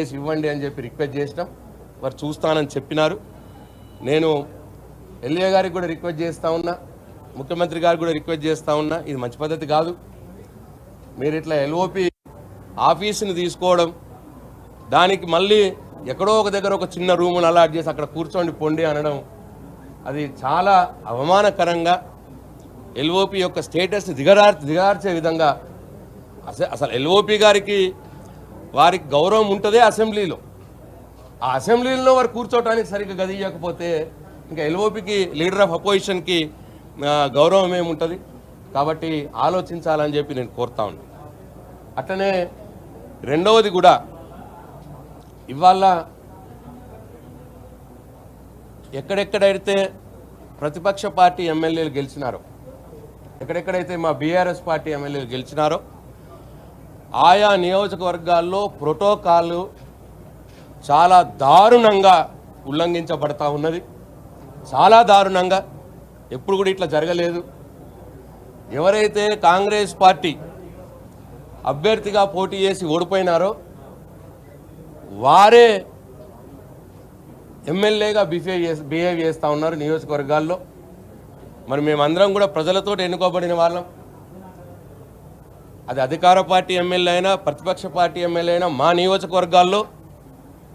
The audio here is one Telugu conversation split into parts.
చేసి ఇవ్వండి అని చెప్పి రిక్వెస్ట్ చేసినాం. వారు చూస్తానని చెప్పినారు. నేను ఎల్ఏ గారికి కూడా రిక్వెస్ట్ చేస్తూ ఉన్నా. ముఖ్యమంత్రి గారికి కూడా రిక్వెస్ట్ చేస్తా ఉన్నా. ఇది మంచి పద్ధతి కాదు. మీరు ఇట్లా ఎల్ఓపి ఆఫీసుని తీసుకోవడం దానికి మళ్ళీ ఎక్కడో ఒక దగ్గర ఒక చిన్న రూమును అలాట్ చేసి అక్కడ కూర్చోండి పొండి అనడం అది చాలా అవమానకరంగా ఎల్ఓపి యొక్క స్టేటస్ దిగరార్ దిగార్చే విధంగా అసలు ఎల్ఓపి గారికి వారికి గౌరవం ఉంటుందే అసెంబ్లీలో. ఆ అసెంబ్లీలో వారు కూర్చోవడానికి సరిగ్గా గది ఇవ్వకపోతే ఇంకా ఎల్ఓపికి లీడర్ ఆఫ్ అపోజిషన్కి గౌరవం ఏముంటుంది? కాబట్టి ఆలోచించాలని చెప్పి నేను కోరుతా ఉన్నాను అట్లనే రెండవది కూడా ఇవాళ ఎక్కడెక్కడైతే ప్రతిపక్ష పార్టీ ఎమ్మెల్యేలు గెలిచినారో ఎక్కడెక్కడైతే మా బీఆర్ఎస్ పార్టీ ఎమ్మెల్యేలు గెలిచినారో ఆయా నియోజకవర్గాల్లో ప్రోటోకాల్ చాలా దారుణంగా ఉల్లంఘించబడతా ఉన్నది. చాలా దారుణంగా. ఎప్పుడు కూడా ఇట్లా జరగలేదు. ఎవరైతే కాంగ్రెస్ పార్టీ అభ్యర్థిగా పోటీ చేసి ఓడిపోయినారో వారే ఎమ్మెల్యేగా బిహేవ్ చేసి బిహేవ్ చేస్తూ ఉన్నారు నియోజకవర్గాల్లో. మరి మేమందరం కూడా ప్రజలతో ఎన్నుకోబడిన వాళ్ళం. అది అధికార పార్టీ ఎమ్మెల్యే అయినా ప్రతిపక్ష పార్టీ ఎమ్మెల్యే అయినా మా నియోజకవర్గాల్లో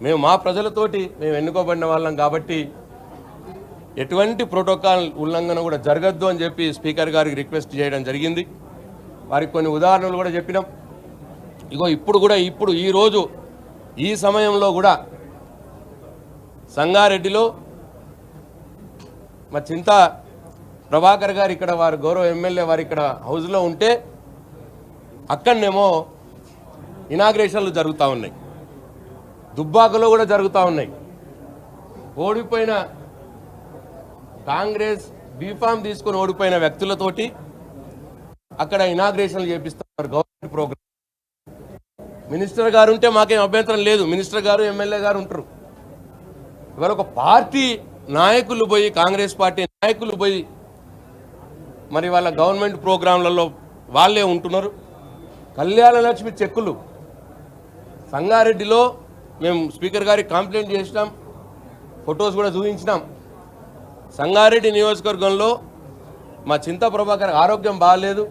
మేము మా ప్రజలతోటి మేము ఎన్నుకోబడిన వాళ్ళం కాబట్టి ఎటువంటి ప్రోటోకాల్ ఉల్లంఘన కూడా జరగద్దు అని చెప్పి స్పీకర్ గారికి రిక్వెస్ట్ చేయడం జరిగింది. వారికి కొన్ని ఉదాహరణలు కూడా చెప్పినాం. ఇగో ఇప్పుడు కూడా ఇప్పుడు ఈరోజు ఈ సమయంలో కూడా సంగారెడ్డిలో మా చింత ప్రభాకర్ గారు ఇక్కడ వారు గౌరవ ఎమ్మెల్యే వారు ఇక్కడ హౌస్లో ఉంటే అక్కడనేమో ఇనాగ్రేషన్లు జరుగుతూ ఉన్నాయి. దుబ్బాకలో కూడా జరుగుతూ ఉన్నాయి. ఓడిపోయిన కాంగ్రెస్ బీఫామ్ తీసుకొని ఓడిపోయిన వ్యక్తులతోటి అక్కడ ఇనాగ్రేషన్లు చేపిస్తున్నారు గవర్నమెంట్ ప్రోగ్రామ్ మినిస్టర్ గారు ఉంటే మాకేం అభ్యంతరం లేదు. మినిస్టర్ గారు ఎమ్మెల్యే గారు ఉంటారు. ఇవాళ ఒక పార్టీ నాయకులు పోయి కాంగ్రెస్ పార్టీ నాయకులు పోయి మరి వాళ్ళ గవర్నమెంట్ ప్రోగ్రాంలలో వాళ్ళే ఉంటున్నారు. కళ్యాణలక్ష్మి చెక్కులు. సంగారెడ్డిలో మేము స్పీకర్ గారికి కంప్లైంట్ చేసినాం ఫొటోస్ కూడా చూపించినాం. సంగారెడ్డి నియోజకవర్గంలో మా చింత ప్రభాకర్ ఆరోగ్యం బాగాలేదు.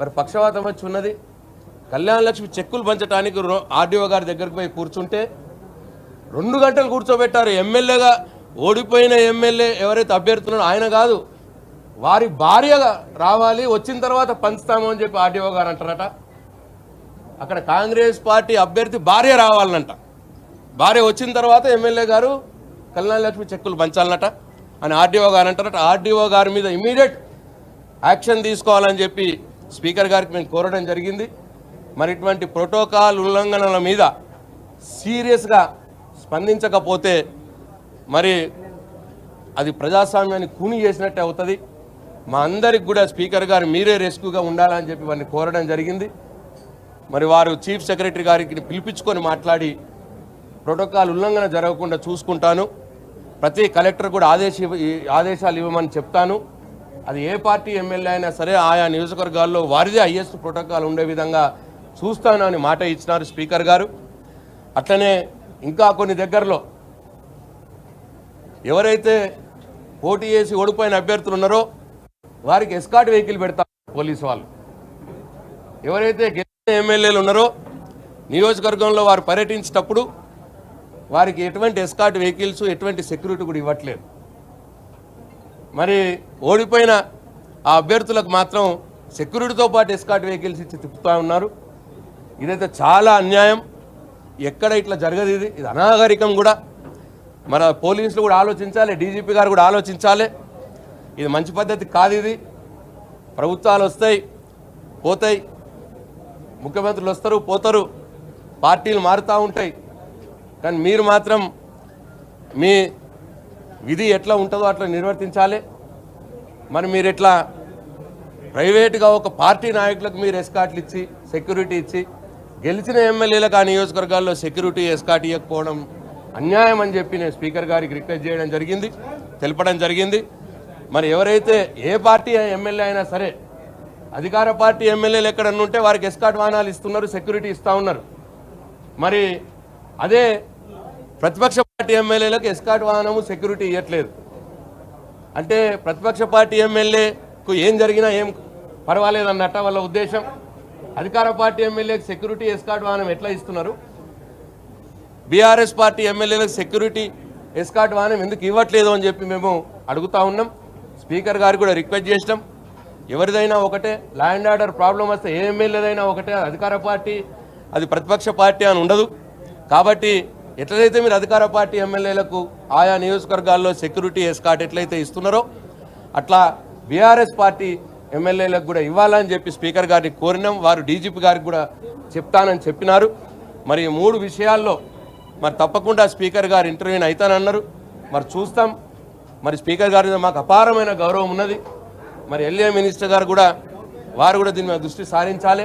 మరి పక్షవాతం వచ్చి ఉన్నది. కళ్యాణలక్ష్మి చెక్కులు పంచడానికి రో- ఆర్డీఓ గారి దగ్గరికి పోయి కూర్చుంటే రెండు గంటలు కూర్చోబెట్టారు. ఎమ్మెల్యేగా ఓడిపోయిన ఎమ్మెల్యే ఎవరైతే అభ్యర్థున్నారో ఆయన కాదు. వారి భార్యగా రావాలి వచ్చిన తర్వాత పంచుతాము అని చెప్పి ఆర్డీఓ గారు అంటారట. అక్కడ కాంగ్రెస్ పార్టీ అభ్యర్థి భార్య రావాలనంట భార్య వచ్చిన తర్వాత ఎమ్మెల్యే గారు కళ్యాణ లక్ష్మి చెక్కులు పంచాలన్నట అని ఆర్డీఓ గారు అంటారట. ఆర్డీఓ గారి మీద ఇమీడియట్ యాక్షన్ తీసుకోవాలని చెప్పి స్పీకర్ గారికి మేము కోరడం జరిగింది. మరి ఇటువంటి ప్రోటోకాల్ ఉల్లంఘనల మీద సీరియస్గా స్పందించకపోతే మరి అది ప్రజాస్వామ్యాన్ని కూని చేసినట్టే అవుతుంది. మా అందరికి కూడా స్పీకర్ గారు మీరే రెస్క్యూగా ఉండాలని చెప్పి వారిని కోరడం జరిగింది. మరి వారు చీఫ్ సెక్రటరీ గారికి పిలిపించుకొని మాట్లాడి ప్రోటోకాల్ ఉల్లంఘన జరగకుండా చూసుకుంటాను. ప్రతి కలెక్టర్ కూడా ఆదేశ ఈ- ఆదేశాలు ఇవ్వమని చెప్తాను. అది ఏ పార్టీ ఎమ్మెల్యే అయినా సరే ఆయా నియోజకవర్గాల్లో వారిదే హయ్యెస్ట్ ప్రోటోకాల్ ఉండే విధంగా చూస్తాను అని మాట ఇచ్చినారు స్పీకర్ గారు. అట్లనే ఇంకా కొన్ని దగ్గరలో ఎవరైతే పోటీ చేసి ఓడిపోయిన అభ్యర్థులు ఉన్నారో వారికి ఎస్కాట్ వెహికల్ పెడతారు పోలీసు వాళ్ళు. ఎవరైతే గెలిచిన ఎమ్మెల్యేలు ఉన్నారో నియోజకవర్గంలో వారు పర్యటించేటప్పుడు వారికి ఎటువంటి ఎస్కాట్ వెహికల్స్ ఎటువంటి సెక్యూరిటీ కూడా ఇవ్వట్లేదు. మరి ఓడిపోయిన ఆ అభ్యర్థులకు మాత్రం సెక్యూరిటీతో పాటు ఎస్కాట్ వెహికల్స్ ఇచ్చి తిప్పుతూ ఉన్నారు. ఇదైతే చాలా అన్యాయం. ఎక్కడ ఇట్లా జరగదు ఇది. ఇది అనాగరికం కూడా. మన పోలీసులు కూడా ఆలోచించాలి డీజీపీ గారు కూడా ఆలోచించాలి. ఇది మంచి పద్ధతి కాదు ఇది. ప్రభుత్వాలు వస్తాయి పోతాయి. ముఖ్యమంత్రులు వస్తారు పోతారు. పార్టీలు మారుతూ ఉంటాయి. కానీ మీరు మాత్రం మీ విధి ఎట్లా ఉంటుందో అట్లా నిర్వర్తించాలి. మరి మీరు ఎట్లా ప్రైవేట్గా ఒక పార్టీ నాయకులకు మీరు ఎస్కాట్లు ఇచ్చి సెక్యూరిటీ ఇచ్చి గెలిచిన ఎమ్మెల్యేలకు ఆ నియోజకవర్గాల్లో సెక్యూరిటీ ఎస్కాట్ ఇవ్వకపోవడం అన్యాయం అని చెప్పి నేను స్పీకర్ గారికి రిక్వెస్ట్ చేయడం జరిగింది తెలపడం జరిగింది. మరి ఎవరైతే ఏ పార్టీ ఎమ్మెల్యే అయినా సరే అధికార పార్టీ ఎమ్మెల్యేలు ఎక్కడన్నా ఉంటే వారికి ఎస్కాట్ వాహనాలు ఇస్తున్నారు సెక్యూరిటీ ఇస్తూ ఉన్నారు. మరి అదే ప్రతిపక్ష పార్టీ ఎమ్మెల్యేలకు ఎస్కాట్ వాహనము సెక్యూరిటీ ఇవ్వట్లేదు అంటే ప్రతిపక్ష పార్టీ ఎమ్మెల్యేకు ఏం జరిగినా ఏం పర్వాలేదు అన్నట్ట వాళ్ళ ఉద్దేశం. అధికార పార్టీ ఎమ్మెల్యేకి సెక్యూరిటీ ఎస్కాట్ వాహనం ఎట్లా ఇస్తున్నారు? బీఆర్ఎస్ పార్టీ ఎమ్మెల్యేలకు సెక్యూరిటీ ఎస్కాట్ వాహనం ఎందుకు ఇవ్వట్లేదు అని చెప్పి మేము అడుగుతా ఉన్నాం. స్పీకర్ గారు కూడా రిక్వెస్ట్ చేసినాం. ఎవరిదైనా ఒకటే ల్యాండ్ ఆర్డర్ ప్రాబ్లం వస్తే ఏ ఎమ్మెల్యేదైనా ఒకటే అధికార పార్టీ అది ప్రతిపక్ష పార్టీ అని ఉండదు. కాబట్టి ఎట్లయితే మీరు అధికార పార్టీ ఎమ్మెల్యేలకు ఆయా నియోజకవర్గాల్లో సెక్యూరిటీ ఎస్కాట్ ఎట్లయితే ఇస్తున్నారో అట్లా బీఆర్ఎస్ పార్టీ ఎమ్మెల్యేలకు కూడా ఇవ్వాలని చెప్పి స్పీకర్ గారిని కోరినాం. వారు డీజీపీ గారికి కూడా చెప్తానని చెప్పినారు. మరి మూడు విషయాల్లో మరి తప్పకుండా స్పీకర్ గారు ఇంటర్వ్యూని అవుతానన్నారు. మరి చూస్తాం. మరి స్పీకర్ గారి మీద మాకు అపారమైన గౌరవం ఉన్నది. మరి ఎల్ఏ మినిస్టర్ గారు కూడా వారు కూడా దీని మీద దృష్టి సారించాలి.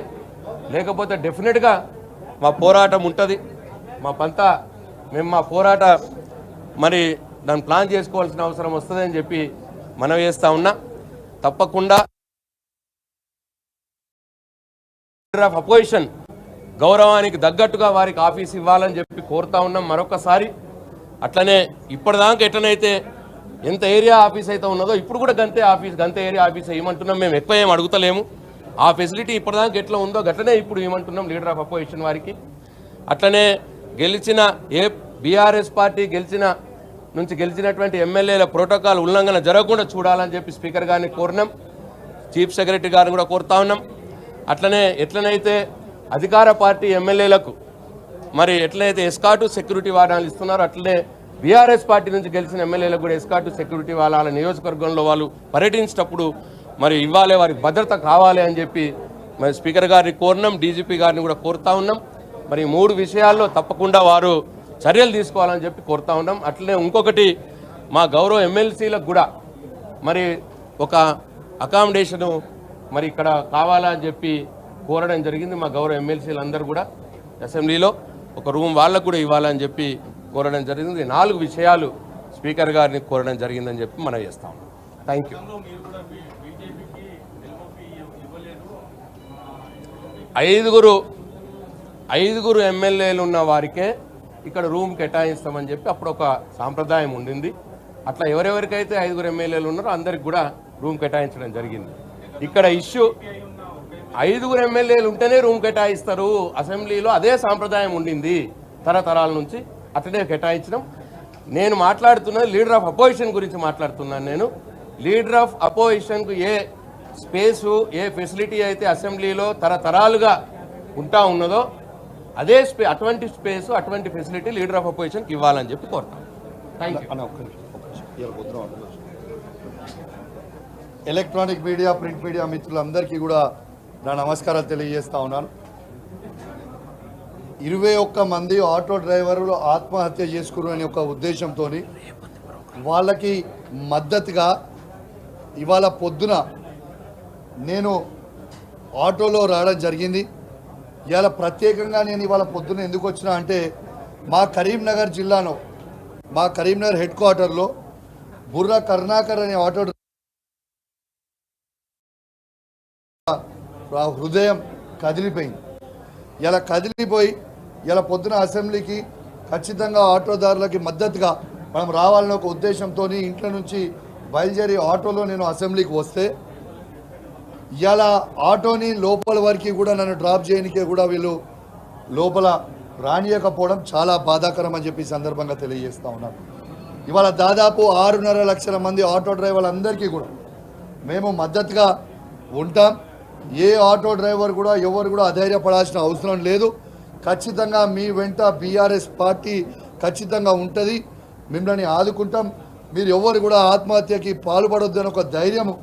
లేకపోతే డెఫినెట్గా మా పోరాటం ఉంటుంది. మా పంత మేము మా పోరాట మరి దాన్ని ప్లాన్ చేసుకోవాల్సిన అవసరం వస్తుందని చెప్పి మనం చేస్తూ ఉన్నా. తప్పకుండా ఆఫ్ అపోజిషన్ గౌరవానికి తగ్గట్టుగా వారికి ఆఫీస్ ఇవ్వాలని చెప్పి కోరుతా ఉన్నాం మరొకసారి. అట్లనే ఇప్పటిదాకా ఎట్లనైతే ఎంత ఏరియా ఆఫీస్ అయితే ఉన్నదో ఇప్పుడు కూడా గంతే ఆఫీస్ గంతే ఏరియా ఆఫీస్ ఏమంటున్నాం మేము ఎక్కువ ఏం అడుగుతలేము. ఆ ఫెసిలిటీ ఇప్పటిదాకా ఎట్లా ఉందో గట్లనే ఇప్పుడు ఏమంటున్నాం లీడర్ ఆఫ్ అపోజిషన్ వారికి. అట్లనే గెలిచిన ఏ బీఆర్ఎస్ పార్టీ గెలిచిన నుంచి గెలిచినటువంటి ఎమ్మెల్యేల ప్రోటోకాల్ ఉల్లంఘన జరగకుండా చూడాలని చెప్పి స్పీకర్ గారిని కోరినాం. చీఫ్ సెక్రటరీ గారిని కూడా కోరుతా ఉన్నాం. అట్లనే ఎట్లనైతే అధికార పార్టీ ఎమ్మెల్యేలకు మరి ఎట్లయితే ఎస్కాటు సెక్యూరిటీ వాహనాలు ఇస్తున్నారో అట్లనే బీఆర్ఎస్ పార్టీ నుంచి గెలిచిన ఎమ్మెల్యేలకు కూడా ఎస్కాటు సెక్యూరిటీ వాళ్ళ నియోజకవర్గంలో వాళ్ళు పర్యటించేటప్పుడు మరి ఇవ్వాలి వారికి భద్రత కావాలి అని చెప్పి మరి స్పీకర్ గారిని కోరినాం డీజీపీ గారిని కూడా కోరుతా ఉన్నాం. మరి మూడు విషయాల్లో తప్పకుండా వారు చర్యలు తీసుకోవాలని చెప్పి కోరుతా ఉన్నాం. అట్లనే ఇంకొకటి మా గౌరవ ఎమ్మెల్సీలకు కూడా మరి ఒక అకామిడేషను మరి ఇక్కడ కావాలని చెప్పి కోరడం జరిగింది మా గౌరవ ఎమ్మెల్సీలు అందరూ కూడా అసెంబ్లీలో. ఒక రూమ్ వాళ్ళకు కూడా ఇవ్వాలని చెప్పి కోరడం జరిగింది. నాలుగు విషయాలు స్పీకర్ గారిని కోరడం జరిగిందని చెప్పి మనం చేస్తాం థ్యాంక్ యూ. ఐదుగురు ఐదుగురు ఎమ్మెల్యేలు ఉన్న వారికే ఇక్కడ రూమ్ కేటాయిస్తామని చెప్పి అప్పుడు ఒక సాంప్రదాయం ఉండింది. అట్లా ఎవరెవరికైతే ఐదుగురు ఎమ్మెల్యేలు ఉన్నారో అందరికి కూడా రూమ్ కేటాయించడం జరిగింది. ఇక్కడ ఇష్యూ ఐదుగురు ఎమ్మెల్యేలు ఉంటేనే రూమ్ కేటాయిస్తారు. అసెంబ్లీలో అదే సాంప్రదాయం ఉండింది. తరతరాల నుంచి అతడే కేటాయించడం. నేను మాట్లాడుతున్నది లీడర్ ఆఫ్ అపోజిషన్ గురించి మాట్లాడుతున్నాను నేను. లీడర్ ఆఫ్ అపోజిషన్కు ఏ స్పేసు ఏ ఫెసిలిటీ అయితే అసెంబ్లీలో తరతరాలుగా ఉంటా ఉన్నదో అదే స్పే అటువంటి స్పేసు అటువంటి ఫెసిలిటీ లీడర్ ఆఫ్ అపోజిషన్కి ఇవ్వాలని చెప్పి కోరుతాం. Thank you electronic media print media మిత్రులందరికీ కూడా నా నమస్కారాలు తెలియజేస్తా ఉన్నాను. ఇరవై ఒక్క మంది ఆటో డ్రైవర్లు ఆత్మహత్య చేసుకున్నారు అనే ఒక ఉద్దేశంతో వాళ్ళకి మద్దతుగా ఇవాళ పొద్దున నేను ఆటోలో రావడం జరిగింది. ఇవాళ ప్రత్యేకంగా నేను ఇవాళ పొద్దున ఎందుకు వచ్చినా అంటే మా కరీంనగర్ జిల్లాలో మా కరీంనగర్ హెడ్ క్వార్టర్లో బుర్రా కర్ణాకర్ అనే ఆటో డ్రైవర్ హృదయం కదిలిపోయింది. ఇలా కదిలిపోయి ఇలా పొద్దున అసెంబ్లీకి ఖచ్చితంగా ఆటోదారులకి మద్దతుగా మనం రావాలనే ఒక ఉద్దేశంతో ఇంట్లో నుంచి బయలుదేరి ఆటోలో నేను అసెంబ్లీకి వస్తే ఇలా ఆటోని లోపల వరకు కూడా నన్ను డ్రాప్ చేయడానికే కూడా వీళ్ళు లోపల రానియకపోవడం చాలా బాధాకరం అని చెప్పి సందర్భంగా తెలియజేస్తూ ఉన్నాను ఇవాళ దాదాపు ఆరున్నర లక్షల మంది ఆటో డ్రైవర్లందరికీ కూడా మేము మద్దతుగా ఉంటాం. ఏ ఆటో డ్రైవర్ కూడా ఎవరు కూడా అధైర్యపడాల్సిన అవసరం లేదు. ఖచ్చితంగా మీ వెంట బీఆర్ఎస్ పార్టీ ఖచ్చితంగా ఉంటుంది. మిమ్మల్ని ఆదుకుంటాం. మీరు ఎవరు కూడా ఆత్మహత్యకి పాల్పడొద్దు అని ఒక ధైర్యము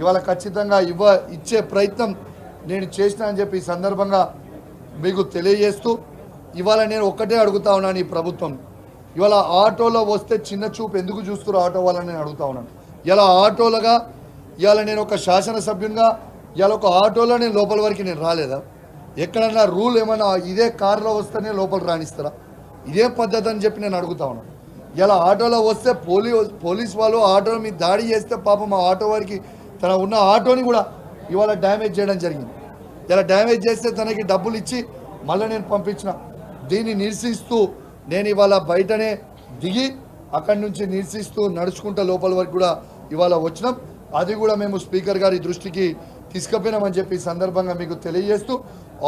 ఇవాళ ఖచ్చితంగా ఇవ్వ ఇచ్చే ప్రయత్నం నేను చేసిన అని చెప్పి ఈ సందర్భంగా మీకు తెలియజేస్తూ ఇవాళ నేను ఒక్కటే అడుగుతా ఉన్నాను ఈ ప్రభుత్వం. ఇవాళ ఆటోలో వస్తే చిన్న చూపు ఎందుకు చూస్తున్నారు ఆటో వాళ్ళని నేను అడుగుతా ఉన్నాను. ఇలా ఆటోలుగా ఇవాళ నేను ఒక శాసనసభ్యునిగా ఇవాళ ఒక ఆటోలో నేను లోపల వరకు నేను రాలేదా? ఎక్కడన్నా రూల్ ఏమన్నా ఇదే కారులో వస్తేనే లోపల రాణిస్తారా? ఇదే పద్ధతి అని చెప్పి నేను అడుగుతా ఉన్నాను ఇలా ఆటోలో వస్తే పోలీ పోలీస్ వాళ్ళు ఆటో మీద దాడి చేస్తే పాపం ఆ ఆటో వారికి తన ఉన్న ఆటోని కూడా ఇవాళ డ్యామేజ్ చేయడం జరిగింది. ఇలా డ్యామేజ్ చేస్తే తనకి డబ్బులు ఇచ్చి మళ్ళీ నేను పంపించిన. దీన్ని నిరసిస్తూ నేను ఇవాళ బయటనే దిగి అక్కడి నుంచి నిరసిస్తూ నడుచుకుంటా లోపల వరకు కూడా ఇవాళ వచ్చినాం. అది కూడా మేము స్పీకర్ గారి దృష్టికి తీసుకుపోయినామని చెప్పి సందర్భంగా మీకు తెలియజేస్తూ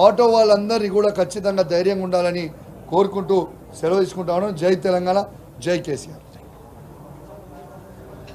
ఆటో వాళ్ళందరినీ కూడా ఖచ్చితంగా ధైర్యంగా ఉండాలని కోరుకుంటూ సెలవు తీసుకుంటా జై తెలంగాణ జై కేసీఆర్.